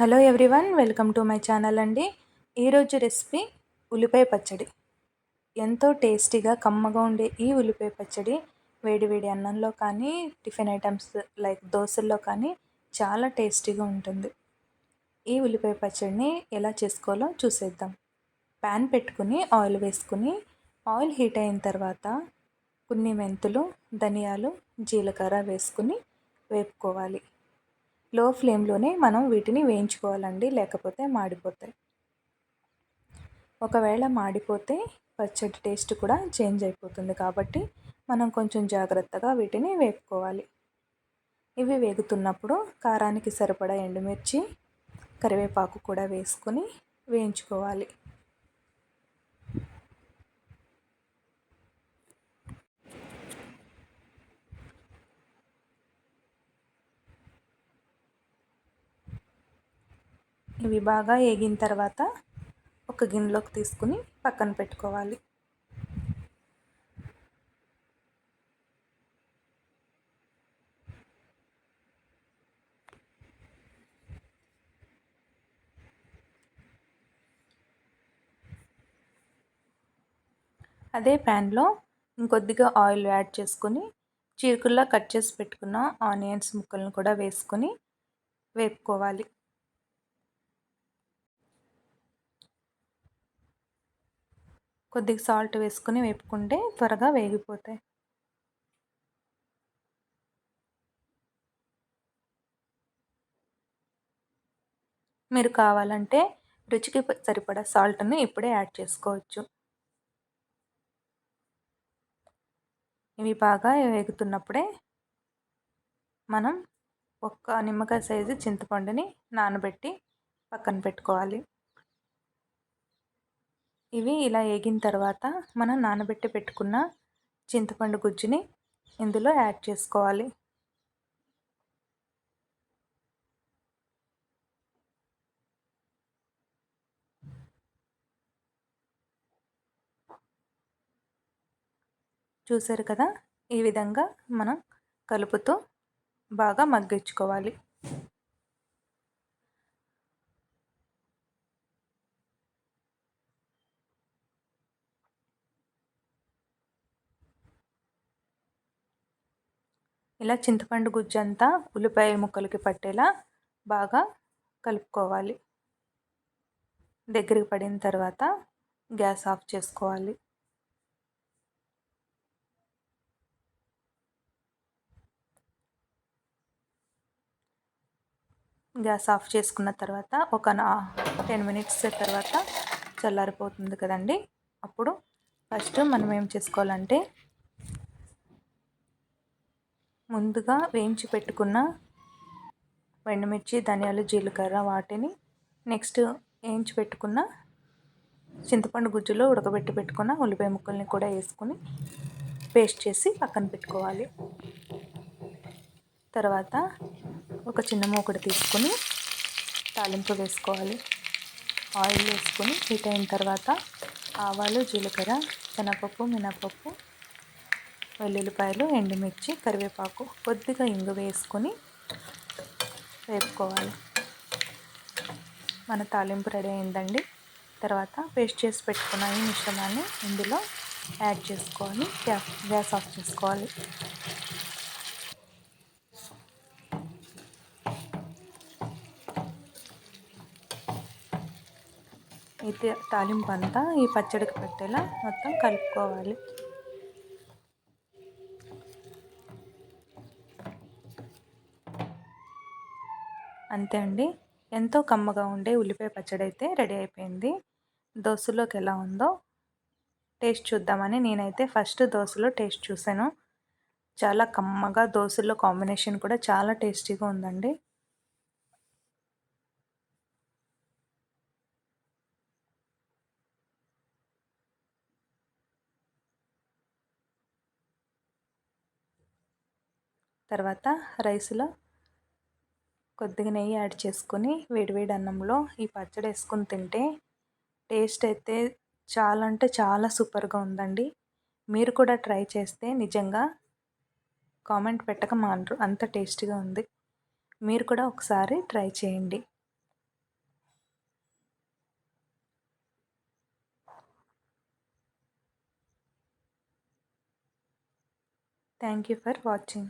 Hello everyone welcome to my channel అండి. ఈరోజు recipe ఉల్లిపాయ పచ్చడి. ఎంతో టేస్టీగా కమ్మగా ఉండే ఈ ఉల్లిపాయ పచ్చడి వేడి వేడి అన్నంలో కానీ టిఫిన్ ఐటమ్స్ లైక్ దోశల్లో కానీ చాలా టేస్టీగా ఉంటుంది. ఈ ఉల్లిపాయ పచ్చడిని ఎలా చేసుకోవాలో చూసేద్దాం. ప్యాన్ పెట్టుకుని ఆయిల్ వేసుకుని ఆయిల్ హీట్ అయిన తర్వాత కొన్ని మెంతులు ధనియాలు జీలకర్ర వేసుకుని వేపుకోవాలి. లో ఫ్లేమ్లోనే మనం వీటిని వేయించుకోవాలండి లేకపోతే మాడిపోతాయి. ఒకవేళ మాడిపోతే పచ్చడి టేస్ట్ కూడా చేంజ్ అయిపోతుంది కాబట్టి మనం కొంచెం జాగ్రత్తగా వీటిని వేపుకోవాలి. ఇవి వేగుతున్నప్పుడు కారానికి సరిపడా ఎండుమిర్చి కరివేపాకు కూడా వేసుకొని వేయించుకోవాలి. ఇవి బాగా వేగిన తర్వాత ఒక గిన్నెలోకి తీసుకుని పక్కన పెట్టుకోవాలి. అదే ప్యాన్లో ఇంకొద్దిగా ఆయిల్ యాడ్ చేసుకొని చీరకుల్లా కట్ చేసి పెట్టుకున్న ఆనియన్స్ ముక్కలను కూడా వేసుకొని వేపుకోవాలి. కొద్దిగా సాల్ట్ వేసుకుని వేపుకుంటే త్వరగా వేగిపోతాయి. మీరు కావాలంటే రుచికి సరిపడా సాల్ట్ని ఇప్పుడే యాడ్ చేసుకోవచ్చు. ఇవి బాగా వేగుతున్నప్పుడే మనం ఒక్క నిమ్మకాయ సైజు చింతపండుని నానబెట్టి పక్కన పెట్టుకోవాలి. ఇవి ఇలా వేగిన తర్వాత మనం నానబెట్టి పెట్టుకున్న చింతపండు గుజ్జుని ఇందులో యాడ్ చేసుకోవాలి. చూసారు కదా? ఈ విధంగా మనం కలుపుతూ బాగా మగ్గించుకోవాలి. ఇలా చింతపండు గుజ్జంతా ఉల్లిపాయ ముక్కలకి పట్టేలా బాగా కలుపుకోవాలి. దగ్గరికి పడిన తర్వాత గ్యాస్ ఆఫ్ చేసుకోవాలి. గ్యాస్ ఆఫ్ చేసుకున్న తర్వాత ఒక టెన్ మినిట్స్ తర్వాత చల్లారిపోతుంది కదండి. అప్పుడు ఫస్ట్ మనం ఏం చేసుకోవాలంటే ముందుగా వేయించి పెట్టుకున్న ఎండుమిర్చి ధనియాలు జీలకర్ర వాటిని నెక్స్ట్ వేయించి పెట్టుకున్న చింతపండు గుజ్జులో ఉడకబెట్టి పెట్టుకున్న ఉల్లిపాయ ముక్కల్ని కూడా వేసుకొని పేస్ట్ చేసి పక్కన పెట్టుకోవాలి. తర్వాత ఒక చిన్న మూకుడు తీసుకొని తాలింపు వేసుకోవాలి. ఆయిల్ వేసుకొని హీట్ అయిన తర్వాత ఆవాలు జీలకర్ర శనగపప్పు మినపప్పు వెల్లుల్లిపాయలు ఎండుమిర్చి కరివేపాకు కొద్దిగా ఇంగు వేసుకొని వేపుకోవాలి. మన తాలింపు రెడీ అయిందండి. తర్వాత పేస్ట్ చేసి పెట్టుకున్న ఈ మిశ్రమాన్ని ఇందులో యాడ్ చేసుకోవాలి గ్యాస్ గ్యాస్ ఆఫ్ చేసుకోవాలి. అయితే తాలింపు అంతా ఈ పచ్చడికి పెట్టేలా మొత్తం కలుపుకోవాలి. అంతే అండి. ఎంతో కమ్మగా ఉండే ఉల్లిపాయ పచ్చడి అయితే రెడీ అయిపోయింది. దోశలోకి ఎలా ఉందో టేస్ట్ చూద్దామని నేనైతే ఫస్ట్ దోశలో టేస్ట్ చూశాను. చాలా కమ్మగా దోశల్లో కాంబినేషన్ కూడా చాలా టేస్టీగా ఉందండి. తర్వాత రైస్లో కొద్దిగా నెయ్యి యాడ్ చేసుకొని వేడివేడి అన్నంలో ఈ పచ్చడి వేసుకొని తింటే టేస్ట్ అయితే చాలా అంటే చాలా సూపర్గా ఉందండి. మీరు కూడా ట్రై చేస్తే నిజంగా కామెంట్ పెట్టక మానరు అంత టేస్టీగా ఉంది. మీరు కూడా ఒకసారి ట్రై చేయండి. Thank you for watching.